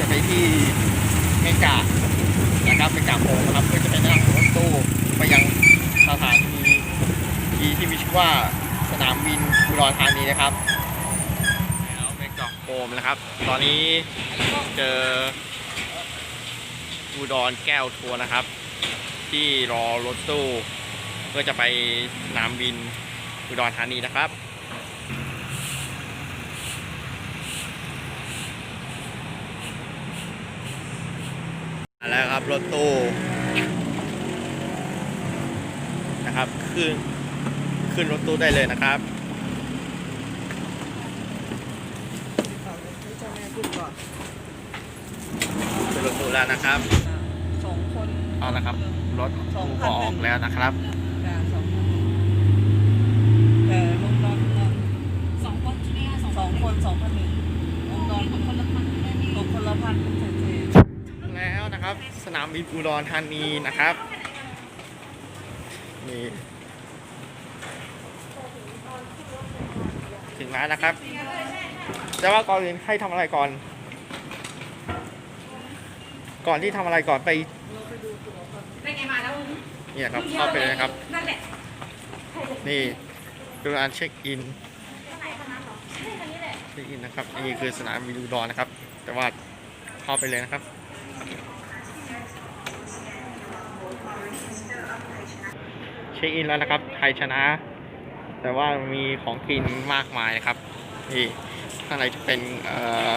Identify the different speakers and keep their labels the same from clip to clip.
Speaker 1: จะไปที่เมกานะครับเมกาโพนะครับเพื่อจะไปนั่งรถตู้ไปยังสถานีที่มีชื่อว่าสนามบินอุดรธานีนะครับแล้วเมกาโพมนะครับ ตอนนี้เจออุดรแก้วทัวร์นะครับ ที่รอรถตู้เพื่อจะไปสนามบินอุดรธานีนะครับ รับรถตู้นะครับ ขึ้น ขึ้นรถตู้ได้เลยนะครับ
Speaker 2: เจ้าแม่พูดก่อน
Speaker 1: ขึ้นรถตู้แล้วนะครับ
Speaker 2: สองคน
Speaker 1: เอาละครับ รถ
Speaker 2: สอง
Speaker 1: ตู้
Speaker 2: พัน
Speaker 1: ก็ออกแล้วนะครับ
Speaker 2: จ้ะสองคนแต่ลงนอนนอน
Speaker 3: สองคนใช่ไหมคะ
Speaker 2: สองคนสองพันหนึ่งลงนอน
Speaker 3: ตกคนละพันได้ไหม
Speaker 2: ตกคนละพันเศษ
Speaker 1: แล้วนะครับ สนามบินอุดรธานีนะครับนี่ถึงแล้วนะครับ แต่ว่าก่อนอื่นให้ทำอะไรก่อน ก่อนที่ทำอะไรก่อนไป
Speaker 3: ได้ไงมาแล้ว
Speaker 1: นี่นะครับเข้าไปเลยนะครับ
Speaker 3: นั่นแหละ
Speaker 1: นี่ดูการเช็คอินเช็คอินนะครับ นี่คือสนามบินอุดรนะครับ แต่ว่าเข้าไปเลยนะครับ เช็คอินแล้วนะครับไทยชนะ แต่ว่ามีของกินมากมายนะครับนี่ข้างในจะเป็นเอ่อ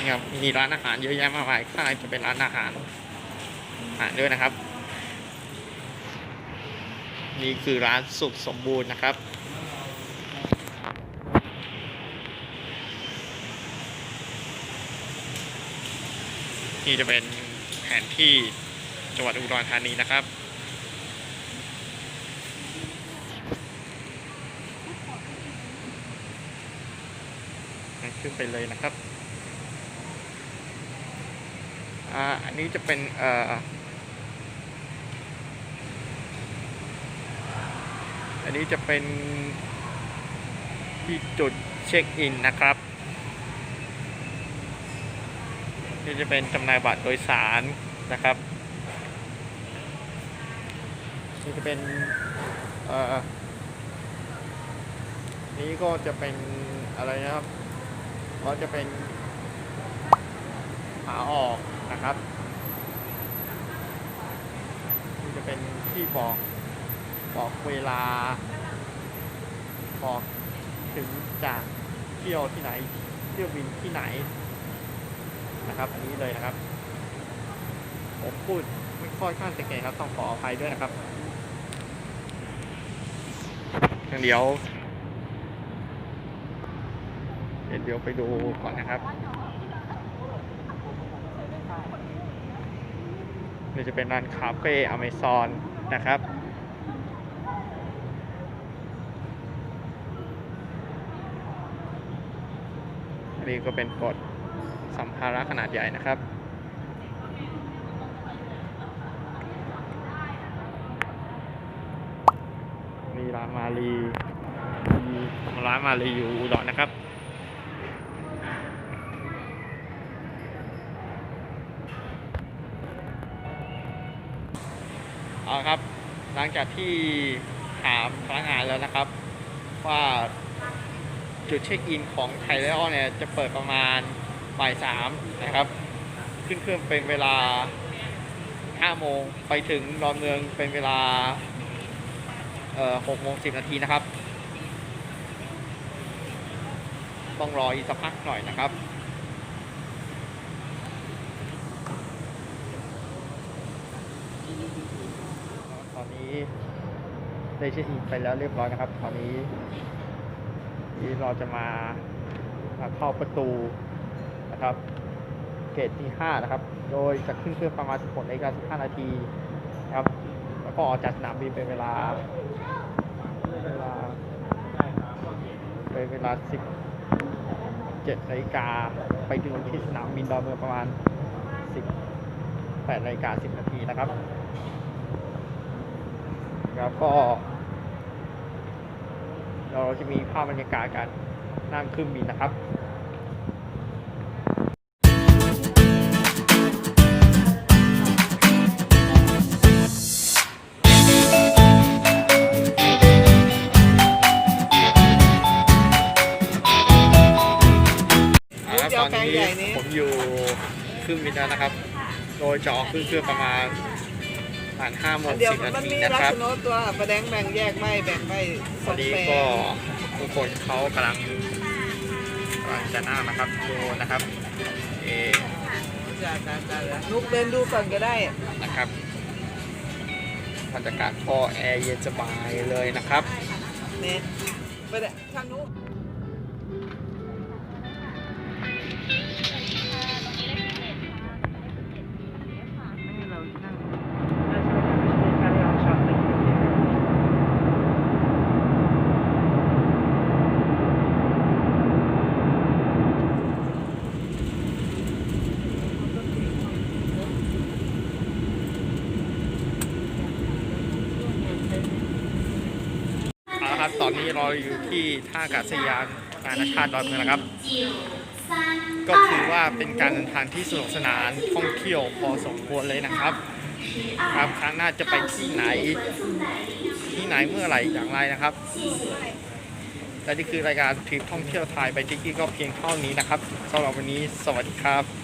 Speaker 1: นี่ครับมีร้านอาหารเยอะแยะมากมายข้างในจะเป็นร้านอาหารอาหารด้วยนะครับ นี่คือร้านสุขสมบูรณ์นะครับนี่จะเป็น นที่จังหวัดอุดรธานีนะครับ ขึ้นไปเลยนะครับ อ่า อันนี้จะเป็นเอ่ออันนี้จะเป็นที่จุดเช็คอินนะครับ นี่จะเป็นจำหน่ายบัตรโดยสารนะครับนี่จะเป็นอ่อนี้ก็จะเป็นอะไรนะครับก็จะเป็นขาออกนะครับนี่จะเป็นที่บอกบอกเวลาบอกถึงจะเที่ยวที่ไหน เที่ยวบินที่ไหน นะครับ อันนี้เลยนะครับ ผมพูดไม่ค่อยข้างจะเก่งครับต้องขออภัยด้วยนะครับเดี๋ยวเดี๋ยวเดี๋ยวไปดูก่อนนะครับนี่จะเป็นร้านคาเฟ่อเมซอนนะครับอันนี้ก็เป็นกฎ สัมภาระขนาดใหญ่นะครับนี่ร้านมาลีมีร้านมาลีอยู่อุดรนะครับเอาครับ หลังจากที่ถามพนักงานแล้วนะครับ ว่าจุดเช็คอินของไทยแล้วเนี่ยจะเปิดประมาณ บ่ายสามนะครับ ขึ้นเครื่องเป็นเวลา5โมงไปถึงดอนเมืองเป็นเวลาเอ่อ6โมง10นาทีนะครับ ต้องรออีกสักพักหน่อยนะครับตอนนี้ได้เช็คอินไปแล้วเรียบร้อยนะครับ ตอนนี้ ที่เราจะมาเข้าประตู นะครับเกตที่ 5 นะครับ โดยจะขึ้นเครื่องประมาณ 16นาฬิกา15 นาทีนะครับ แล้วก็ออกจากสนามบินเป็นเวลา เวลาเป็นเวลา 17นาฬิกาไปถึงที่สนามบินดอนเมืองประมาณ 18นาฬิกา10 นาทีนะครับ แล้วก็ เราจะมีภาพบรรยากาศการนั่งเครื่องบินนะครับ ครื่องบินแล้วนะครับ โดยจะออกขึ้นเครื่องประมาณประมาณห้าโมง
Speaker 2: เดี๋ยว
Speaker 1: สิบนา
Speaker 2: มัน
Speaker 1: ที
Speaker 2: มี
Speaker 1: นะ
Speaker 2: ลัก
Speaker 1: ครับ
Speaker 2: ษณะตัวประแดงแบ่งแยกไม่แบ่งไม่ส
Speaker 1: ตอ
Speaker 2: อนง
Speaker 1: นี้
Speaker 2: แปล
Speaker 1: ก็ทุกคนเขากำลังกำลังจะนั่งนะครับดูนะครับเอ
Speaker 2: จ้าจ้าจ้านุกเดินดูก่อนก็ได้
Speaker 1: นะครับบรรยากาศก็แอร์เย็นสบายเลยนะครับ
Speaker 2: เนี่ยประแดงทางนุก
Speaker 1: ตอนนี้เราอยู่ที่ท่าอากาศยานนานาชาติดอนเมืองนะครับ ก็คือว่าเป็นการเดินทางที่สนุกสนานท่องเที่ยวพอสมควรเลยนะครับ ครับครั้งหน้าจะไปที่ไหน ที่ไหนเมื่อไหร่อย่างไรนะครับและนี่คือรายการทริปท่องเที่ยวไทยไปทิกกี้ก็เพียงเท่านี้นะครับสำหรับวันนี้สวัสดีครับ